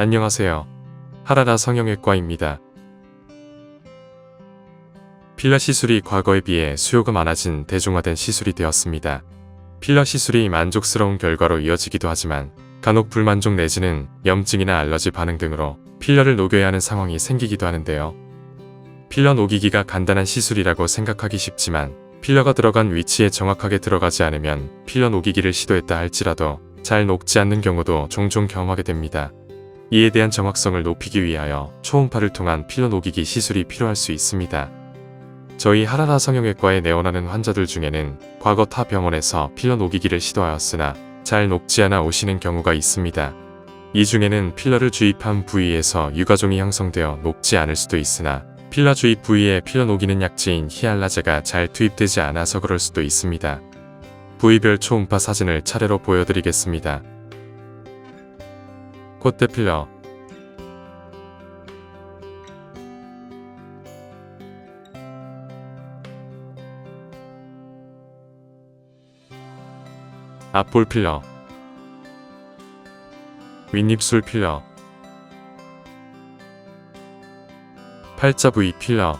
안녕하세요. 하라라 성형외과입니다. 필러 시술이 과거에 비해 수요가 많아진 대중화된 시술이 되었습니다. 필러 시술이 만족스러운 결과로 이어지기도 하지만 간혹 불만족 내지는 염증이나 알러지 반응 등으로 필러를 녹여야 하는 상황이 생기기도 하는데요. 필러 녹이기가 간단한 시술이라고 생각하기 쉽지만 필러가 들어간 위치에 정확하게 들어가지 않으면 필러 녹이기를 시도했다 할지라도 잘 녹지 않는 경우도 종종 경험하게 됩니다. 이에 대한 정확성을 높이기 위하여 초음파를 통한 필러 녹이기 시술이 필요할 수 있습니다. 저희 하라라 성형외과에 내원하는 환자들 중에는 과거 타 병원에서 필러 녹이기를 시도하였으나 잘 녹지 않아 오시는 경우가 있습니다. 이 중에는 필러를 주입한 부위에서 유가종이 형성되어 녹지 않을 수도 있으나 필러 주입 부위에 필러 녹이는 약재인 히알라제가 잘 투입되지 않아서 그럴 수도 있습니다. 부위별 초음파 사진을 차례로 보여드리겠습니다. 콧대 필러 앞볼 필러 윗입술 필러 팔자 부위 필러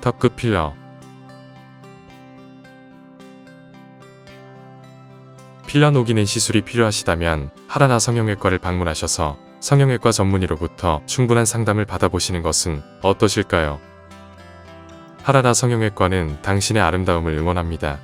턱끝 필러 필러 녹이는 시술이 필요하시다면 하라나 성형외과를 방문하셔서 성형외과 전문의로부터 충분한 상담을 받아보시는 것은 어떠실까요? 하라나 성형외과는 당신의 아름다움을 응원합니다.